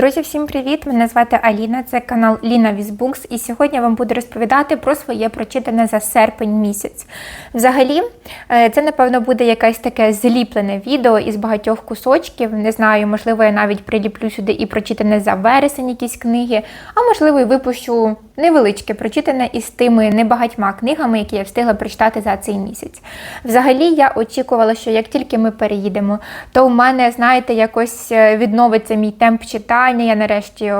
Друзі, всім привіт! Мене звати Аліна, це канал Ліна Візбукс, і сьогодні я вам буду розповідати про своє прочитане за серпень місяць. Взагалі, е, це, напевно, буде якесь таке зліплене відео із багатьох кусочків. Не знаю, можливо, я навіть приліплю сюди і прочитане за вересень якісь книги, а можливо, і випущу невеличке прочитане із тими небагатьма книгами, які я встигла прочитати за цей місяць. Взагалі, я очікувала, що як тільки ми переїдемо, то у мене, знаєте, якось е, відновиться мій темп читання. Я нарешті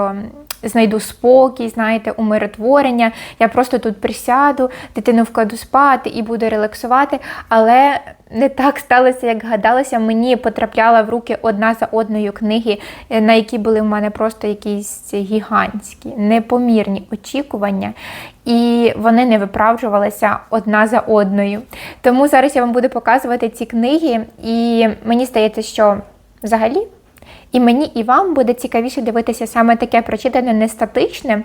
знайду спокій, знаєте, умиротворення. Я просто тут присяду, дитину вкладу спати і буду релаксувати. Але не так сталося, як гадалося. Мені потрапляла в руки одна за одною книги, е, на які були в мене просто якісь гігантські, непомірні очікування. І вони не виправджувалися одна за одною. Тому зараз я вам буду показувати ці книги, і мені здається, що взагалі. І мені і вам буде цікавіше дивитися саме таке прочитане не статичне,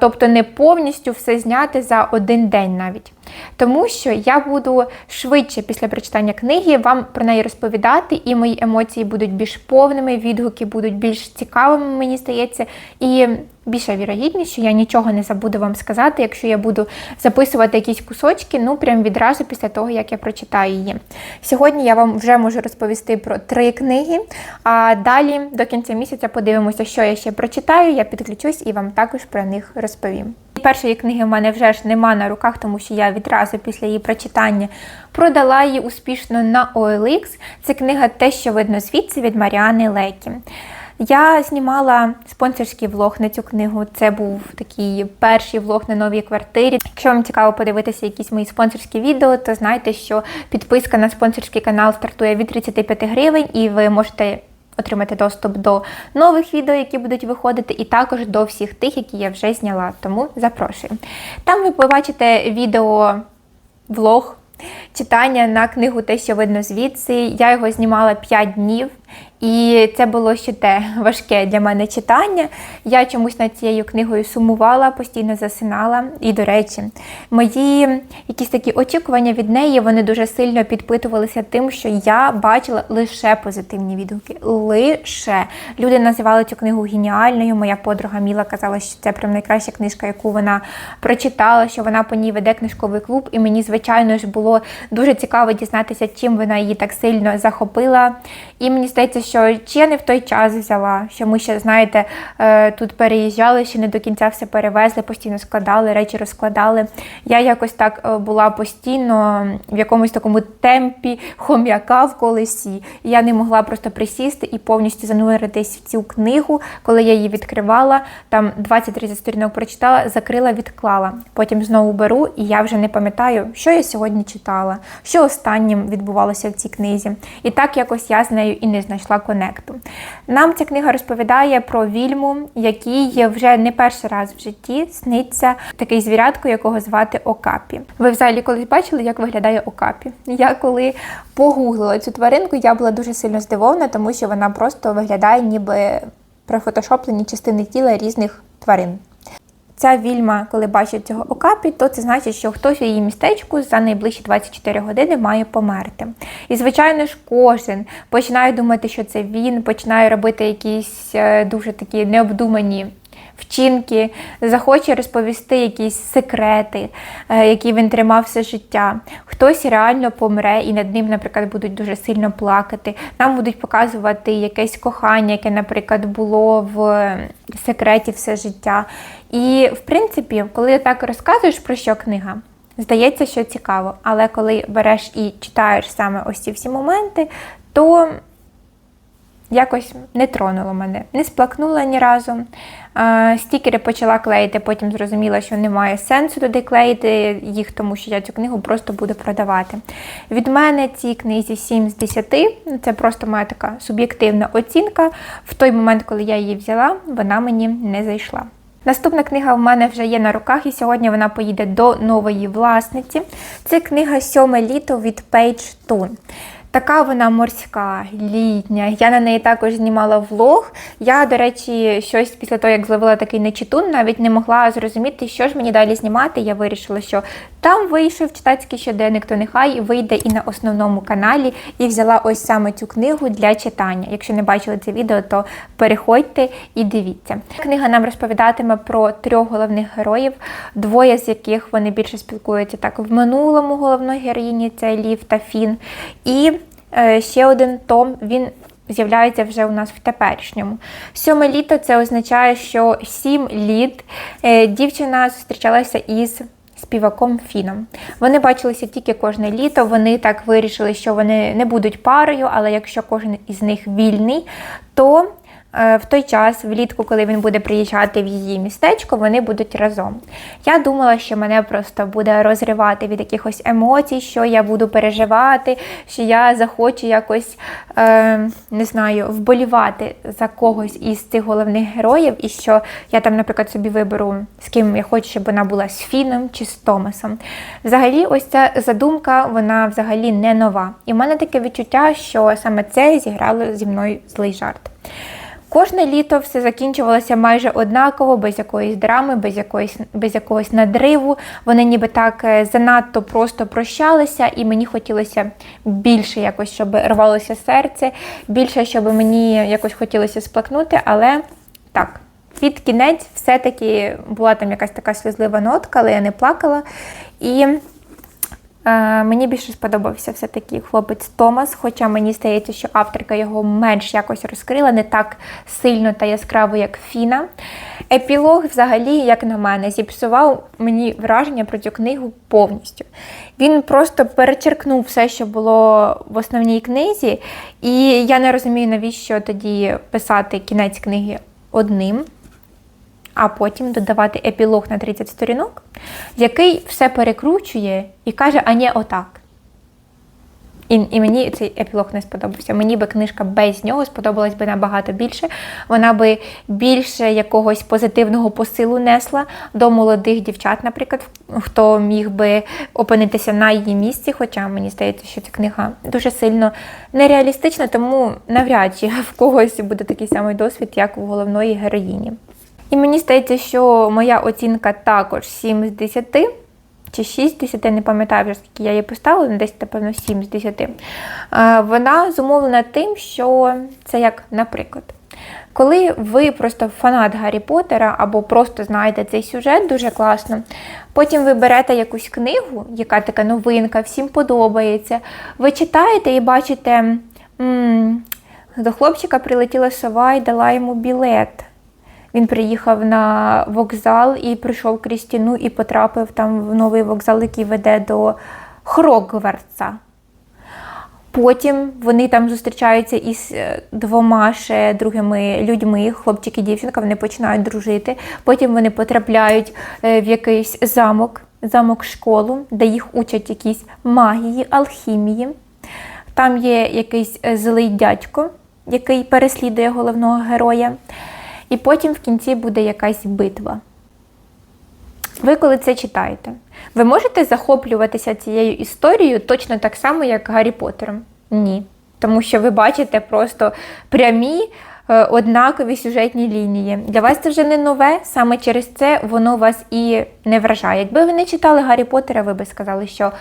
тобто не повністю все зняти за один день навіть. Тому що я буду швидше після прочитання книги вам про неї розповідати, і мої емоції будуть більш повними, відгуки будуть більш цікавими, мені здається. І більша вірогідність, що я нічого не забуду вам сказати, якщо я буду записувати якісь кусочки, ну прям відразу після того, як я прочитаю її. Сьогодні я вам вже можу розповісти про три книги, а далі до кінця місяця подивимося, що я ще прочитаю. Я підключусь і вам також про них розповім. Першої книги в мене вже ж нема на руках, тому що я відразу після її прочитання продала її успішно на OLX. Це книга Те, що видно звідси від Маріани Лекі. Я знімала спонсорський влог на цю книгу. Це був такий перший влог на новій квартирі. Якщо вам цікаво подивитися якісь мої спонсорські відео, то знайте, що підписка на спонсорський канал стартує від 35 гривень, і ви можете отримати доступ до нових відео, які будуть виходити, і також до всіх тих, які я вже зняла. Тому запрошую. Там ви побачите відео влог. Читання на книгу Те, що видно звідси. Я його знімала 5 днів, і це було ще те важке для мене читання. Я чомусь над цією книгою сумувала, постійно засинала. І, до речі, мої якісь такі очікування від неї вони дуже сильно підпитувалися тим, що я бачила лише позитивні відгуки. Лише люди називали цю книгу геніальною. Моя подруга Міла казала, що це прям найкраща книжка, яку вона прочитала, що вона по ній веде книжковий клуб. І мені, звичайно ж, було дуже цікаво дізнатися, чим вона її так сильно захопила. І мені здається, що чи я не в той час взяла, що ми ще, знаєте, е, тут переїжджали, ще не до кінця все перевезли, постійно складали, речі розкладали. Я якось так е, була постійно в якомусь такому темпі хом'яка в колесі. Я не могла просто присісти і повністю зануритись в цю книгу, коли я її відкривала, там 20-30 сторінок прочитала, закрила, відклала. Потім знову беру, і я вже не пам'ятаю, що я сьогодні читала, що останнім відбувалося в цій книзі. І так якось я з нею і не знайшла конекту. Нам ця книга розповідає про вільму, який вже не перший раз в житті сниться такий звірятко, якого звати Окапі. Ви взагалі колись бачили, як виглядає Окапі? Я коли погуглила цю тваринку, я була дуже сильно здивована, тому що вона просто виглядає, ніби профотошоплені частини тіла різних тварин. Ця вільма, коли бачить цього окапі, то це значить, що хтось у її містечку за найближчі 24 години має померти. І, звичайно ж, кожен починає думати, що це він, починає робити якісь е, дуже такі необдумані. Вчинки, захоче розповісти якісь секрети, е, які він тримав все життя. Хтось реально помре, і над ним, наприклад, будуть дуже сильно плакати. Нам будуть показувати якесь кохання, яке, наприклад, було в секреті все життя. І, в принципі, коли так розказуєш про що книга, здається, що цікаво. Але коли береш і читаєш саме ось ці всі моменти, то якось не тронуло мене, не сплакнула ні разу. Стікери почала клеїти, потім зрозуміла, що немає сенсу туди клеїти їх, тому що я цю книгу просто буду продавати. Від мене цій книзі 7 з 10, це просто моя така суб'єктивна оцінка. В той момент, коли я її взяла, вона мені не зайшла. Наступна книга в мене вже є на руках, і сьогодні вона поїде до нової власниці. Це книга Сьоме літо від Page Tune. Така вона морська, літня. Я на неї також знімала влог. Я, до речі, щось після того, як зловила такий нечитун, навіть не могла зрозуміти, що ж мені далі знімати. Я вирішила, що Там вийшов читацький щоденник, то нехай вийде і на основному каналі. І взяла ось саме цю книгу для читання. Якщо не бачили це відео, то переходьте і дивіться. Книга нам розповідатиме про трьох головних героїв, двоє з яких вони більше спілкуються так в минулому головної героїні це Лів та Фін. І ще один том він з'являється вже у нас в теперішньому. Сьоме літо це означає, що сім літ е, дівчина зустрічалася із співаком Фіном. Вони бачилися тільки кожне літо. Вони так вирішили, що вони не будуть парою, але якщо кожен із них вільний, то е, в той час, влітку, коли він буде приїжджати в її містечко, вони будуть разом. Я думала, що мене просто буде розривати від якихось емоцій, що я буду переживати, що я захочу якось е, не знаю, вболівати за когось із цих головних героїв, і що я там, наприклад, собі виберу, з ким я хочу, щоб вона була з Фіном чи з Томасом. Взагалі, ось ця задумка, вона взагалі не нова. І в мене таке відчуття, що саме це зіграло зі мною злий жарт. Кожне літо все закінчувалося майже однаково, без якоїсь драми, без якоїсь без якогось надриву. Вони ніби так е, занадто просто прощалися, і мені хотілося більше якось, щоб рвалося серце, більше, щоб мені якось хотілося сплакнути, але так. Під кінець все-таки була там якась така сльозлива нотка, але я не плакала. І Мені більше сподобався все-таки хлопець Томас, хоча мені здається, що авторка його менш якось розкрила, не так сильно та яскраво, як Фіна. Епілог, взагалі, як на мене, зіпсував мені враження про цю книгу повністю. Він просто перечеркнув все, що було в основній книзі, і я не розумію, навіщо тоді писати кінець книги одним а потім додавати епілог на 30 сторінок, який все перекручує і каже, а не отак. І і мені цей епілог не сподобався. Мені би книжка без нього сподобалась би набагато більше. Вона би більше якогось позитивного посилу несла до молодих дівчат, наприклад, хто міг би опинитися на її місці. Хоча мені здається, що ця книга дуже сильно нереалістична, тому навряд чи в когось буде такий самий досвід, як у головної героїні. І мені здається, що моя оцінка також 7 з 10 чи 6 з 10, не пам'ятаю вже, скільки я її поставила, ну, десь, напевно, 7 з 10. Вона зумовлена тим, що це як, наприклад. Коли ви просто фанат Гаррі Поттера або просто знаєте цей сюжет дуже класно, потім ви берете якусь книгу, яка така новинка, всім подобається, ви читаєте і бачите, м -м, до хлопчика прилетіла сова і дала йому білет. Він приїхав на вокзал і прийшов крізь стіну і потрапив там в новий вокзал, який веде до Хрогверца. Потім вони там зустрічаються із е, двома ще другими людьми, хлопчик і дівчинка, вони починають дружити. Потім вони потрапляють е, в якийсь замок, замок школу, де їх учать якісь магії, алхімії. Там є якийсь е, злий дядько, який переслідує головного героя. І потім в кінці буде якась битва. Ви, коли це читаєте, ви можете захоплюватися цією історією точно так само, як Гаррі Поттером? Ні. Тому що ви бачите просто прямі е, однакові сюжетні лінії. Для вас це вже не нове, саме через це воно вас і не вражає. Якби ви не читали Гаррі Поттера, ви би сказали, що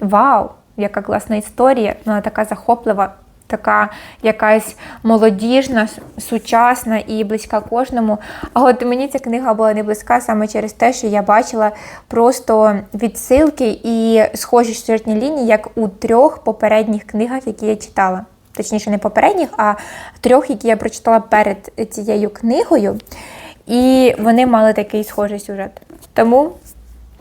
вау, яка класна історія, вона така захоплива така якась молодіжна, сучасна і близька кожному. А от мені ця книга була не близька саме через те, що я бачила просто відсилки і схожі сюжетні лінії, як у трьох попередніх книгах, які я читала. Точніше, не попередніх, а трьох, які я прочитала перед цією книгою. І вони мали такий схожий сюжет. Тому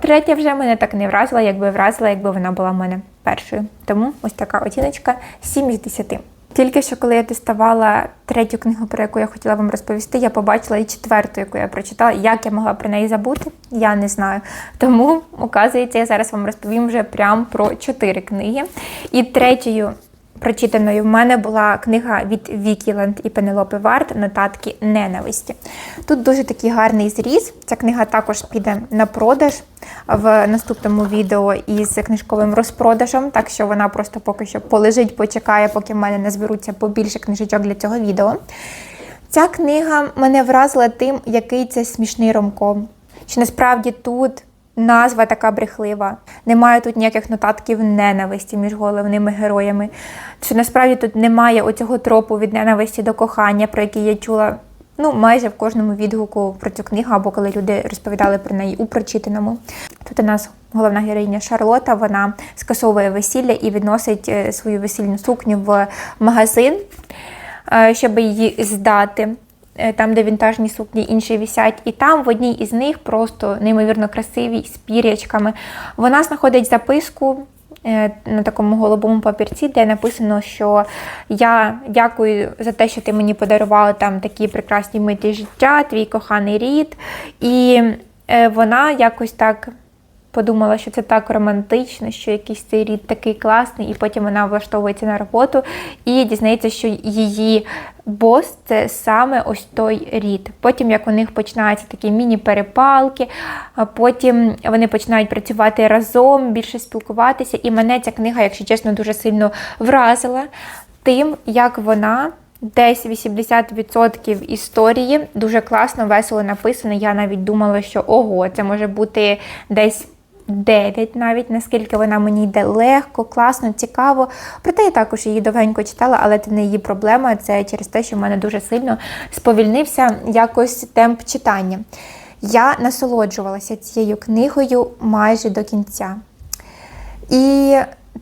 третя вже мене так не вразила, якби вразила, якби вона була в мене першою. Тому ось така оціночка 7 із 10. Тільки що, коли я діставала третю книгу, про яку я хотіла вам розповісти, я побачила і четверту, яку я прочитала. Як я могла про неї забути, я не знаю. Тому, оказується, я зараз вам розповім вже прямо про чотири книги. І третьою прочитаною в мене була книга від Вікіланд і Пенелопи Варт Нотатки ненависті. Тут дуже такий гарний зріз. Ця книга також піде на продаж в наступному відео із книжковим розпродажем, так що вона просто поки що полежить, почекає, поки в мене не зберуться побільше книжечок для цього відео. Ця книга мене вразила тим, який це смішний ромком. Що насправді тут Назва така брехлива. Немає тут ніяких нотатків ненависті між головними героями. Що насправді тут немає оцього тропу від ненависті до кохання, про який я чула ну, майже в кожному відгуку про цю книгу, або коли люди розповідали про неї у прочитаному. Тут у нас головна героїня Шарлота, вона скасовує весілля і відносить е, свою весільну сукню в магазин, е, щоб її здати. Е, Там, де вінтажні сукні інші вісять, і там в одній із них просто неймовірно красиві з пір'ячками. Вона знаходить записку е, на такому голубому папірці, де написано, що я дякую за те, що ти мені подарувала там такі прекрасні миті життя, твій коханий рід. І е, вона якось так подумала, що це так романтично, що якийсь цей рід такий класний, і потім вона влаштовується на роботу і дізнається, що її бос це саме ось той рід. Потім, як у них починаються такі міні-перепалки, а потім вони починають працювати разом, більше спілкуватися. І мене ця книга, якщо чесно, дуже сильно вразила тим, як вона. Десь 80% історії дуже класно, весело написано. Я навіть думала, що ого, це може бути десь 9 навіть, наскільки вона мені йде легко, класно, цікаво. Проте я також її довгенько читала, але це не її проблема. Це через те, що в мене дуже сильно сповільнився якось темп читання. Я насолоджувалася цією книгою майже до кінця. І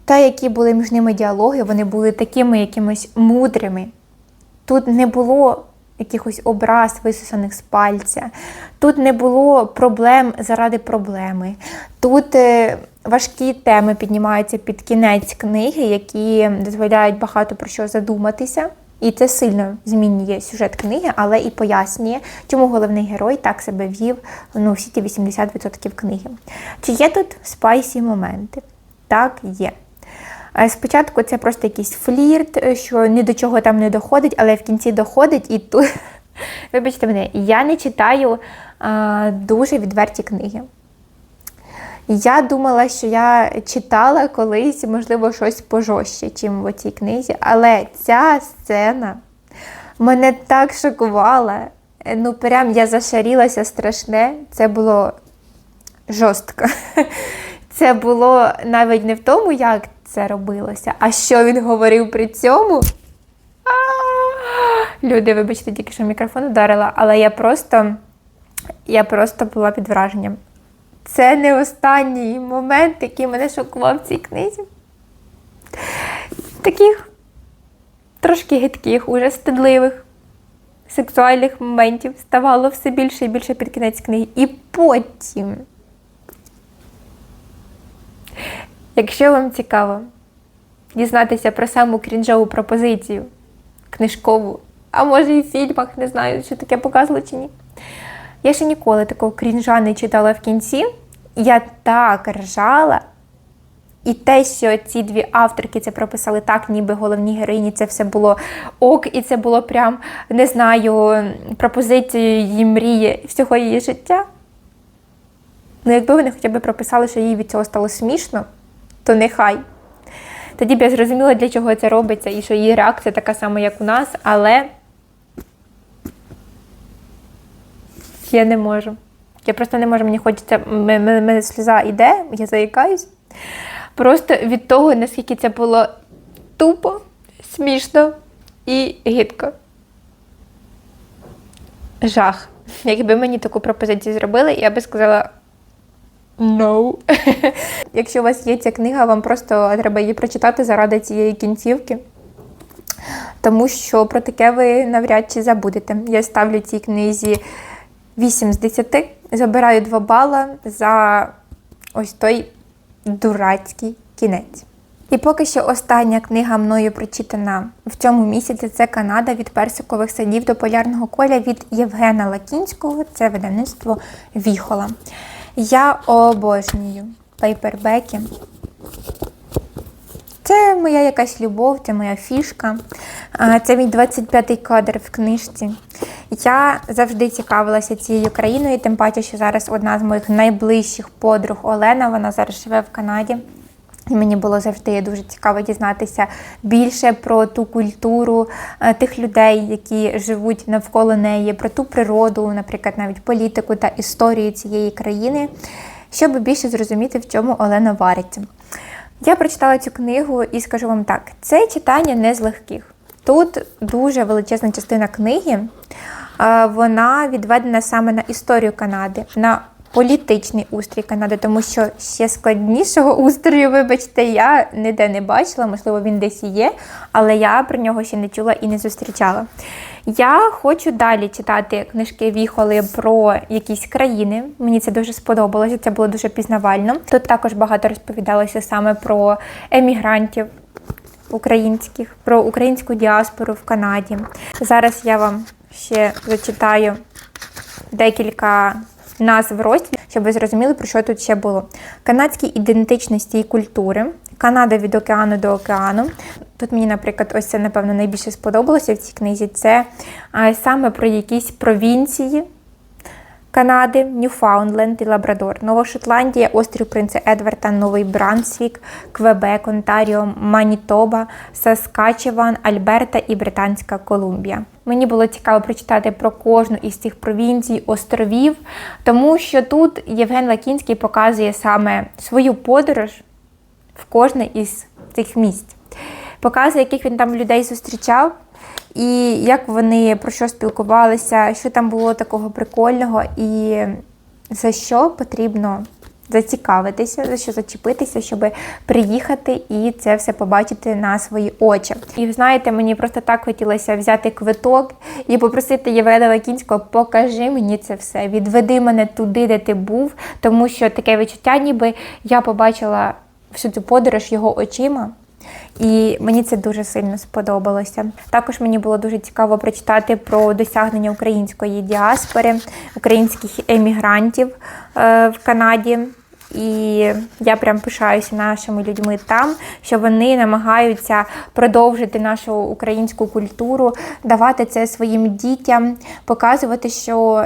те, які були між ними діалоги, вони були такими якимось мудрими. Тут не було якихось образ висосаних з пальця, тут не було проблем заради проблеми. Тут е, важкі теми піднімаються під кінець книги, які дозволяють багато про що задуматися. І це сильно змінює сюжет книги, але і пояснює, чому головний герой так себе вів ну, всі ті 80% книги. Чи є тут спайсі моменти? Так, є. Е, Спочатку це просто якийсь флірт, е, що ні до чого там не доходить, але в кінці доходить і тут, вибачте мене, я не читаю а, дуже відверті книги. Я думала, що я читала колись, можливо, щось пожорстче, чим в цій книзі, але ця сцена мене так шокувала. Е, Ну, прям я зашарілася страшне. Це було жорстко. Це було навіть не в тому, як це робилося, а що він говорив при цьому. Люди, вибачте, тільки що мікрофон ударила, але я просто, я просто була під враженням. Це не останній момент, який мене шокував в цій книзі. Таких трошки гидких, уже стидливих, сексуальних моментів ставало все більше і більше під кінець книги. І потім. Якщо вам цікаво дізнатися про саму крінжову пропозицію, книжкову, а може і в фільмах, не знаю, що таке показували чи ні. Я ще ніколи такого крінжа не читала в кінці. Я так ржала. І те, що ці дві авторки це прописали так, ніби головній героїні це все було ок, і це було прям, не знаю, пропозицією її мрії всього її життя. Ну, якби вони хоча б прописали, що їй від цього стало смішно, то нехай. Тоді б я зрозуміла, для чого це робиться, і що її реакція така сама, як у нас, але я не можу. Я просто не можу, мені хочеться, мене сльоза йде, я заїкаюсь. Просто від того, наскільки це було тупо, смішно і гидко. Жах. Якби мені таку пропозицію зробили, я би сказала no. Якщо у вас є ця книга, вам просто треба її прочитати заради цієї кінцівки. Тому що про таке ви навряд чи забудете. Я ставлю цій книзі 8 з 10, забираю 2 бала за ось той дурацький кінець. І поки що остання книга мною прочитана в цьому місяці це Канада від персикових садів до полярного коля від Євгена Лакінського. Це видавництво Віхола. Я обожнюю пейпербеки. Це моя якась любов, це моя фішка. Це мій 25-й кадр в книжці. Я завжди цікавилася цією країною, тим паче, що зараз одна з моїх найближчих подруг Олена, вона зараз живе в Канаді. І мені було завжди дуже цікаво дізнатися більше про ту культуру е, тих людей, які живуть навколо неї, про ту природу, наприклад, навіть політику та історію цієї країни. щоб більше зрозуміти, в чому Олена вариться. Я прочитала цю книгу і скажу вам так: це читання не з легких. Тут дуже величезна частина книги, е, вона відведена саме на історію Канади, на політичний устрій Канади, тому що ще складнішого устрою, вибачте, я ніде не бачила, можливо, він десь і є, але я про нього ще не чула і не зустрічала. Я хочу далі читати книжки Віхоли про якісь країни. Мені це дуже сподобалося, це було дуже пізнавально. Тут також багато розповідалося саме про емігрантів українських, про українську діаспору в Канаді. Зараз я вам ще зачитаю декілька назв розділів, щоб ви зрозуміли, про що тут ще було. Канадські ідентичності і культури, Канада від океану до океану. Тут мені, наприклад, ось це, напевно, найбільше сподобалося в цій книзі. Це саме про якісь провінції. Канади, Ньюфаундленд і Лабрадор, Нова Шотландія, острів Принца Едварда, Новий Брансвік, Квебек, Онтаріо, Манітоба, Саскачеван, Альберта і Британська Колумбія. Мені було цікаво прочитати про кожну із цих провінцій, островів, тому що тут Євген Лакінський показує саме свою подорож в кожне із цих місць. Показує, яких він там людей зустрічав, і як вони про що спілкувалися, що там було такого прикольного, і за що потрібно зацікавитися, за що зачепитися, щоб приїхати і це все побачити на свої очі. І знаєте, мені просто так хотілося взяти квиток і попросити Євгена Лакінського, покажи мені це все, відведи мене туди, де ти був, тому що таке відчуття, ніби я побачила всю цю подорож його очима. І мені це дуже сильно сподобалося. Також мені було дуже цікаво прочитати про досягнення української діаспори, українських емігрантів е, в Канаді. І я прям пишаюся нашими людьми там, що вони намагаються продовжити нашу українську культуру, давати це своїм дітям, показувати, що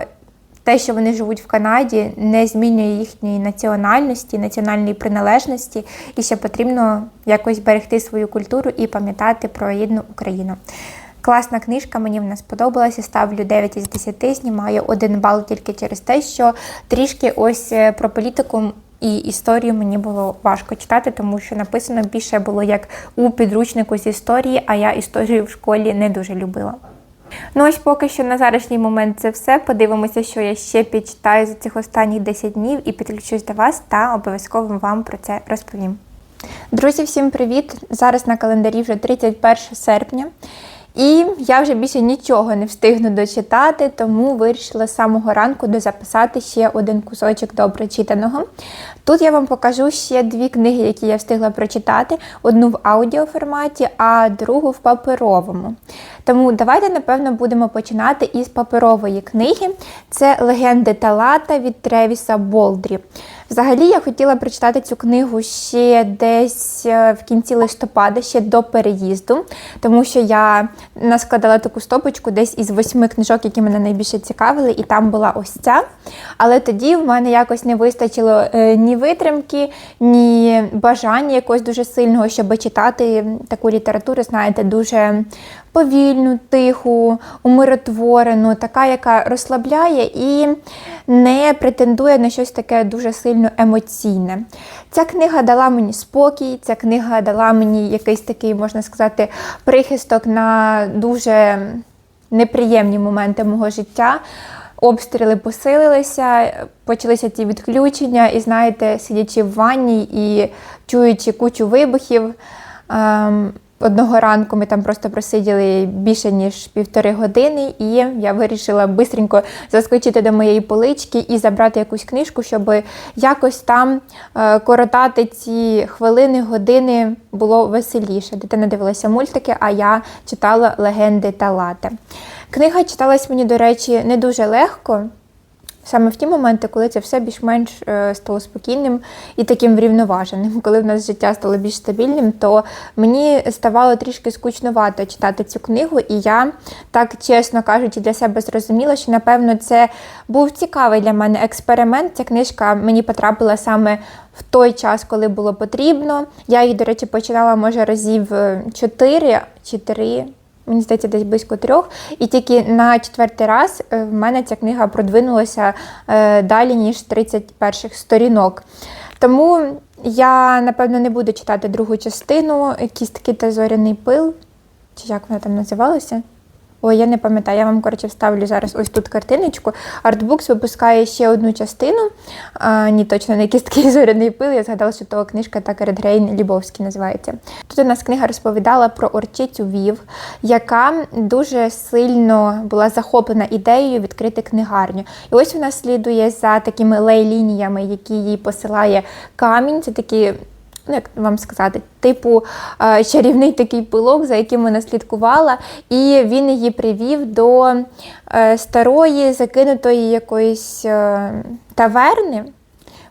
те, що вони живуть в Канаді, не змінює їхньої національності, національної приналежності, і ще потрібно якось берегти свою культуру і пам'ятати про рідну Україну. Класна книжка, мені вона сподобалася. Ставлю 9 із 10, знімаю один бал тільки через те, що трішки ось е, про політику. І історію мені було важко читати, тому що написано більше було як у підручнику з історії, а я історію в школі не дуже любила. Ну ось поки що на зараз момент це все. Подивимося, що я ще підчитаю за цих останніх 10 днів і підключусь до вас та обов'язково вам про це розповім. Друзі, всім привіт! Зараз на календарі вже 31 серпня. І я вже більше нічого не встигну дочитати, тому вирішила з самого ранку дозаписати ще один кусочок до прочитаного. Тут я вам покажу ще дві книги, які я встигла прочитати: одну в аудіоформаті, а другу в паперовому. Тому давайте, напевно, будемо починати із паперової книги. Це Легенди Талата від Тревіса Болдрі. Взагалі, я хотіла прочитати цю книгу ще десь е, в кінці листопада, ще до переїзду, тому що я наскладала таку стопочку десь із восьми книжок, які мене найбільше цікавили, і там була ось ця. Але тоді в мене якось не вистачило е, ні витримки, ні бажання якогось дуже сильного, щоб читати таку літературу, знаєте, дуже повільну, тиху, умиротворену, така, яка розслабляє і не претендує на щось таке дуже сильно емоційне. Ця книга дала мені спокій, ця книга дала мені якийсь такий, можна сказати, прихисток на дуже неприємні моменти мого життя. Обстріли посилилися, почалися ті відключення, і знаєте, сидячи в ванні і чуючи кучу вибухів. Ем, Одного ранку ми там просто просиділи більше ніж півтори години, і я вирішила бистренько заскочити до моєї полички і забрати якусь книжку, щоб якось там е, коротати ці хвилини, години було веселіше. Дитина дивилася мультики, а я читала легенди та лати. Книга читалась мені, до речі, не дуже легко. Саме в ті моменти, коли це все більш-менш е, стало спокійним і таким врівноваженим. Коли в нас життя стало більш стабільним, то мені ставало трішки скучновато читати цю книгу, і я так чесно кажучи, для себе зрозуміла, що напевно це був цікавий для мене експеримент. Ця книжка мені потрапила саме в той час, коли було потрібно. Я її, до речі, починала може разів 4 чи 3 Мені здається, десь близько трьох. І тільки на четвертий раз е, в мене ця книга продвинулася е, далі, ніж 30 перших сторінок. Тому я, напевно, не буду читати другу частину, кістки та зоряний пил. Чи як вона там називалася? Ой, я не пам'ятаю, я вам коротше вставлю зараз ось тут картиночку. Артбукс випускає ще одну частину. А, ні, точно не кістки і зоряний пил. Я згадала, що то книжка так Редгрейн Лібовський називається. Тут у нас книга розповідала про орчицю Вів, яка дуже сильно була захоплена ідеєю відкрити книгарню. І ось вона слідує за такими лей-лініями, які їй посилає камінь. Це такі ну як вам сказати, типу е, чарівний такий пилок, за яким вона слідкувала, і він її привів до е, старої, закинутої якоїсь е, таверни.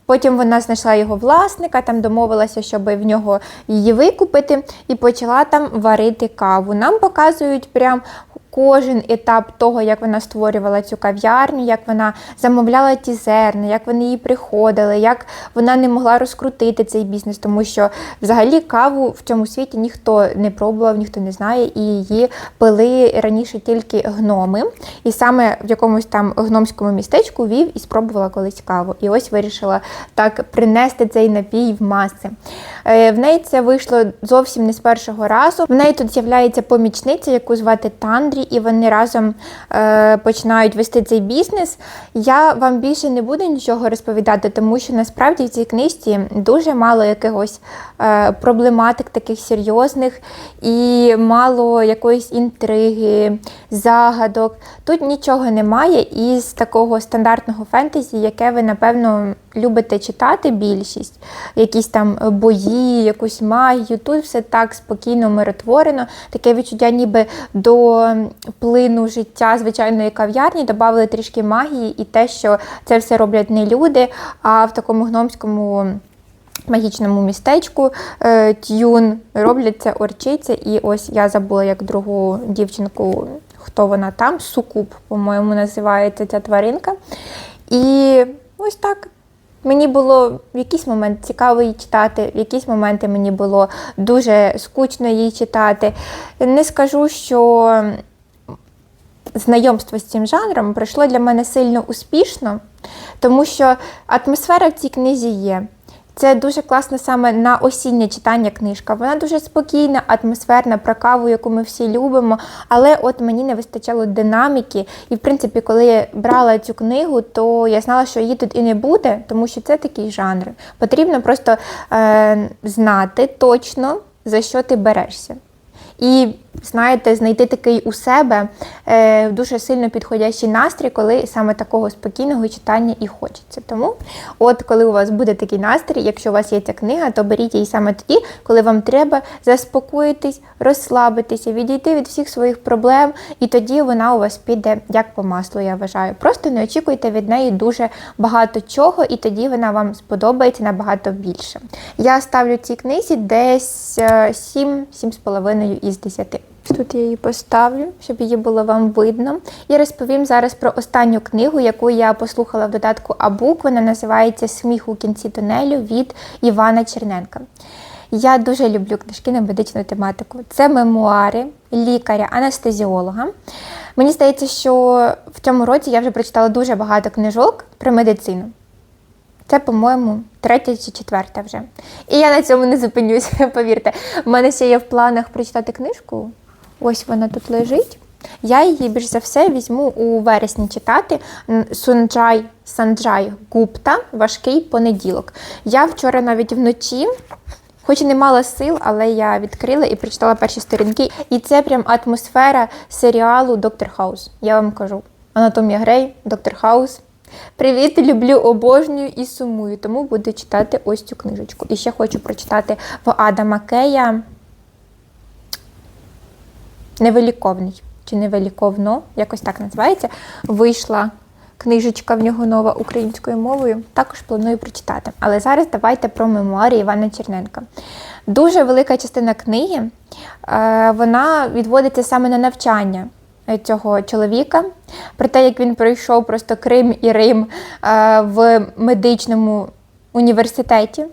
Потім вона знайшла його власника, там домовилася, щоб в нього її викупити, і почала там варити каву. Нам показують прям кожен етап того, як вона створювала цю кав'ярню, як вона замовляла ті зерна, як вони їй приходили, як вона не могла розкрутити цей бізнес, тому що взагалі каву в цьому світі ніхто не пробував, ніхто не знає, і її пили раніше тільки гноми. І саме в якомусь там гномському містечку вів і спробувала колись каву. І ось вирішила так принести цей напій в маси. Е, В неї це вийшло зовсім не з першого разу. В неї тут з'являється помічниця, яку звати Тандрі, і вони разом е, починають вести цей бізнес. Я вам більше не буду нічого розповідати, тому що насправді в цій книжці дуже мало якихось е, проблематик таких серйозних і мало якоїсь інтриги, загадок. Тут нічого немає із такого стандартного фентезі, яке ви, напевно, любите читати більшість, якісь там бої, якусь магію. Тут все так спокійно, миротворено. Таке відчуття, ніби до плину життя звичайної кав'ярні додали трішки магії і те, що це все роблять не люди, а в такому гномському. Магічному містечку е, Тюн роблять це орчиця, і ось я забула як другу дівчинку, хто вона там, Сукуб, по-моєму, називається ця тваринка. І ось так. Мені було в якийсь момент цікаво її читати, в якісь моменти мені було дуже скучно її читати. Не скажу, що знайомство з цим жанром пройшло для мене сильно успішно, тому що атмосфера в цій книзі є. Це дуже класно саме на осіннє читання книжка. Вона дуже спокійна, атмосферна, про каву, яку ми всі любимо. Але от мені не вистачало динаміки. І, в принципі, коли я брала цю книгу, то я знала, що її тут і не буде, тому що це такий жанр. Потрібно просто е, знати точно, за що ти берешся. І знаєте, знайти такий у себе е, дуже сильно підходящий настрій, коли саме такого спокійного читання і хочеться. Тому, от коли у вас буде такий настрій, якщо у вас є ця книга, то беріть її саме тоді, коли вам треба заспокоїтись, розслабитися, відійти від всіх своїх проблем, і тоді вона у вас піде як по маслу, я вважаю. Просто не очікуйте від неї дуже багато чого, і тоді вона вам сподобається набагато більше. Я ставлю цій книзі десь 7-7,5 із 10. Тут я її поставлю, щоб її було вам видно. І розповім зараз про останню книгу, яку я послухала в додатку Абук. Вона називається Сміх у кінці тунелю від Івана Черненка. Я дуже люблю книжки на медичну тематику. Це мемуари лікаря-анестезіолога. Мені здається, що в цьому році я вже прочитала дуже багато книжок про медицину. Це, по-моєму, третя чи четверта вже. І я на цьому не зупинюся, повірте. У мене ще є в планах прочитати книжку. Ось вона тут лежить. Я її більш за все візьму у вересні читати Сунджай Санджай Гупта Важкий понеділок. Я вчора навіть вночі, хоч і не мала сил, але я відкрила і прочитала перші сторінки. І це прям атмосфера серіалу Доктор Хаус. Я вам кажу. Анатомія Грей, Доктор Хаус. Привіт, люблю, обожнюю і сумую, тому буду читати ось цю книжечку. І ще хочу прочитати в Адама Кея Невеликовний чи невеликовно, якось так називається. Вийшла книжечка в нього нова українською мовою. Також планую прочитати. Але зараз давайте про мемуарі Івана Черненка. Дуже велика частина книги е, вона відводиться саме на навчання цього чоловіка, про те, як він пройшов просто Крим і Рим е, в медичному університеті.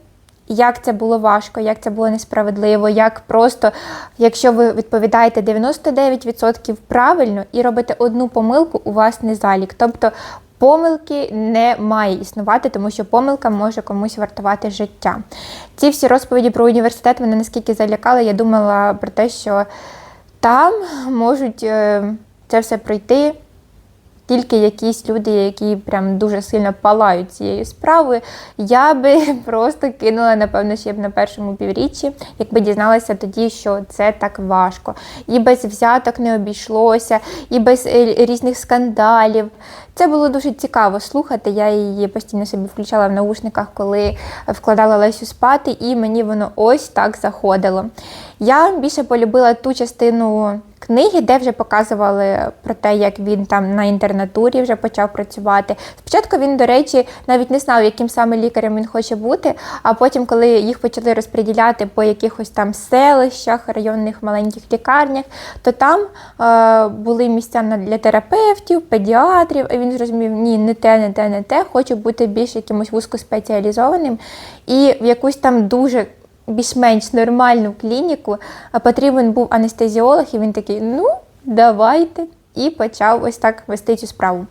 Як це було важко, як це було несправедливо, як просто, якщо ви відповідаєте 99% правильно і робите одну помилку, у вас не залік. Тобто помилки не має існувати, тому що помилка може комусь вартувати життя. Ці всі розповіді про університет мене наскільки залякали, я думала про те, що там можуть е, це все пройти тільки якісь люди, які прям дуже сильно палають цією справою, я би просто кинула, напевно, ще б на першому півріччі, якби дізналася тоді, що це так важко. І без взяток не обійшлося, і без е, різних скандалів. Це було дуже цікаво слухати. Я її постійно собі включала в наушниках, коли вкладала Лесю спати, і мені воно ось так заходило. Я більше полюбила ту частину книги, де вже показували про те, як він там на інтернатурі вже почав працювати. Спочатку він, до речі, навіть не знав, яким саме лікарем він хоче бути. А потім, коли їх почали розподіляти по якихось там селищах, районних маленьких лікарнях, то там е, були місця для терапевтів, педіатрів. І він зрозумів, ні, не те, не те, не те, хочу бути більш якимось вузькоспеціалізованим. І в якусь там дуже більш-менш нормальну клініку, потрібен був анестезіолог, і він такий, ну, давайте. І почав ось так вести цю справу.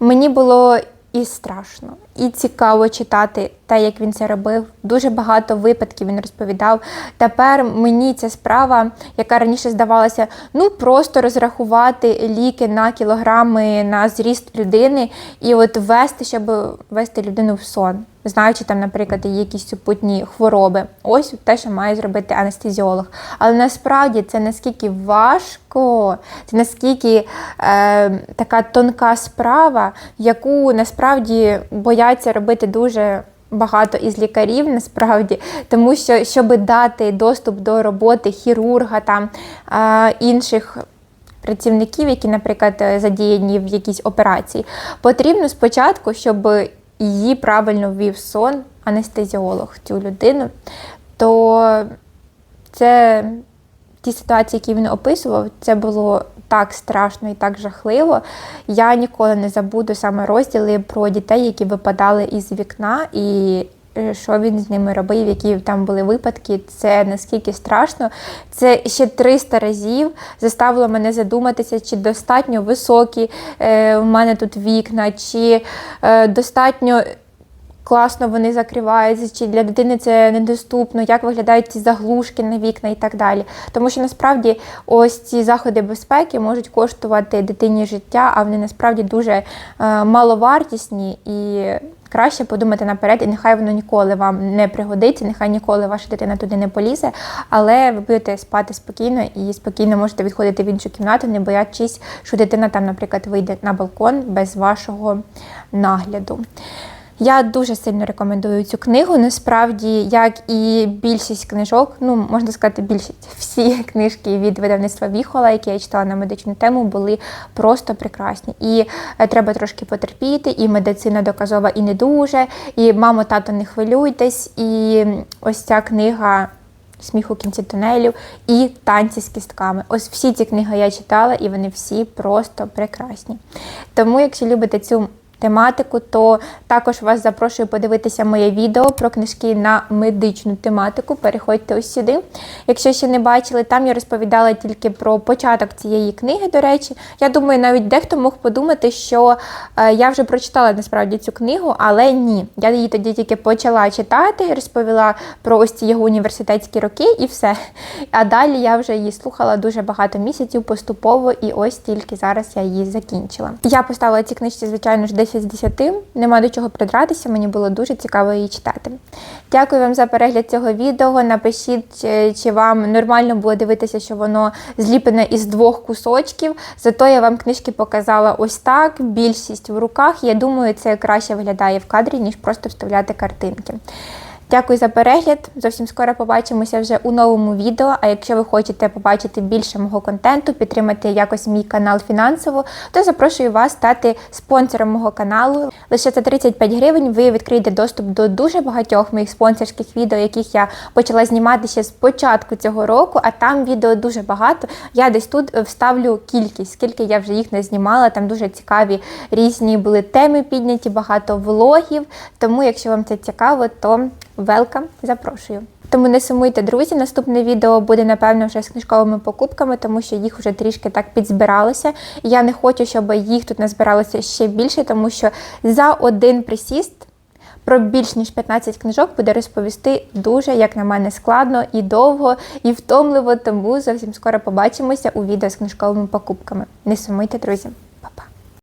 Мені було і страшно, і цікаво читати те, як він це робив. Дуже багато випадків він розповідав. Тепер мені ця справа, яка раніше здавалася, ну просто розрахувати ліки на кілограми на зріст людини і от вести, щоб вести людину в сон. Знаючи, там, наприклад, є якісь супутні хвороби. Ось те, що має зробити анестезіолог. Але насправді це наскільки важко, це наскільки е, така тонка справа, яку насправді бояться робити дуже багато із лікарів насправді, тому що щоб дати доступ до роботи хірурга там інших. Працівників, які, наприклад, задіяні в якійсь операції, потрібно спочатку, щоб її правильно ввів сон анестезіолог цю людину, то це ті ситуації, які він описував, це було так страшно і так жахливо. Я ніколи не забуду саме розділи про дітей, які випадали із вікна, і е, що він з ними робив, які там були випадки. Це наскільки страшно. Це ще 300 разів заставило мене задуматися, чи достатньо високі е, в мене тут вікна, чи е, достатньо класно вони закриваються, чи для дитини це недоступно, як виглядають ці заглушки на вікна і так далі. Тому що насправді ось ці заходи безпеки можуть коштувати дитині життя, а вони насправді дуже е, маловартісні і. Краще подумати наперед, і нехай воно ніколи вам не пригодиться, нехай ніколи ваша дитина туди не полізе, але ви будете спати спокійно і спокійно можете відходити в іншу кімнату, не боячись, що дитина там, наприклад, вийде на балкон без вашого нагляду. Я дуже сильно рекомендую цю книгу. Насправді, як і більшість книжок, ну можна сказати, більшість всі книжки від видавництва Віхола, які я читала на медичну тему, були просто прекрасні. І е, треба трошки потерпіти, і медицина доказова, і не дуже. І мамо, тато, не хвилюйтесь. І ось ця книга. Сміх у кінці тунелів і танці з кістками. Ось всі ці книги я читала, і вони всі просто прекрасні. Тому, якщо любите цю тематику, то також вас запрошую подивитися моє відео про книжки на медичну тематику. Переходьте ось сюди. Якщо ще не бачили, там я розповідала тільки про початок цієї книги, до речі. Я думаю, навіть дехто мог подумати, що е, я вже прочитала насправді цю книгу, але ні. Я її тоді тільки почала читати, розповіла про ось ці його університетські роки і все. А далі я вже її слухала дуже багато місяців поступово, і ось тільки зараз я її закінчила. Я поставила ці книжці, звичайно ж, 10 з 10. Нема до чого придратися, мені було дуже цікаво її читати. Дякую вам за перегляд цього відео. Напишіть, чи вам нормально було дивитися, що воно зліплене із двох кусочків. Зато я вам книжки показала ось так, більшість в руках. Я думаю, це краще виглядає в кадрі, ніж просто вставляти картинки. Дякую за перегляд. Зовсім скоро побачимося вже у новому відео. А якщо ви хочете побачити більше мого контенту, підтримати якось мій канал фінансово, то запрошую вас стати спонсором мого каналу. Лише за 35 гривень ви відкриєте доступ до дуже багатьох моїх спонсорських відео, яких я почала знімати ще з початку цього року, а там відео дуже багато. Я десь тут вставлю кількість, скільки я вже їх не знімала. Там дуже цікаві різні були теми підняті, багато влогів. Тому, якщо вам це цікаво, то Welcome, запрошую. Тому не сумуйте, друзі. Наступне відео буде, напевно, вже з книжковими покупками, тому що їх вже трішки так підзбиралося. Я не хочу, щоб їх тут назбиралося ще більше, тому що за один присіст про більш ніж 15 книжок буде розповісти дуже, як на мене, складно і довго, і втомливо. Тому зовсім скоро побачимося у відео з книжковими покупками. Не сумуйте, друзі. Па-па!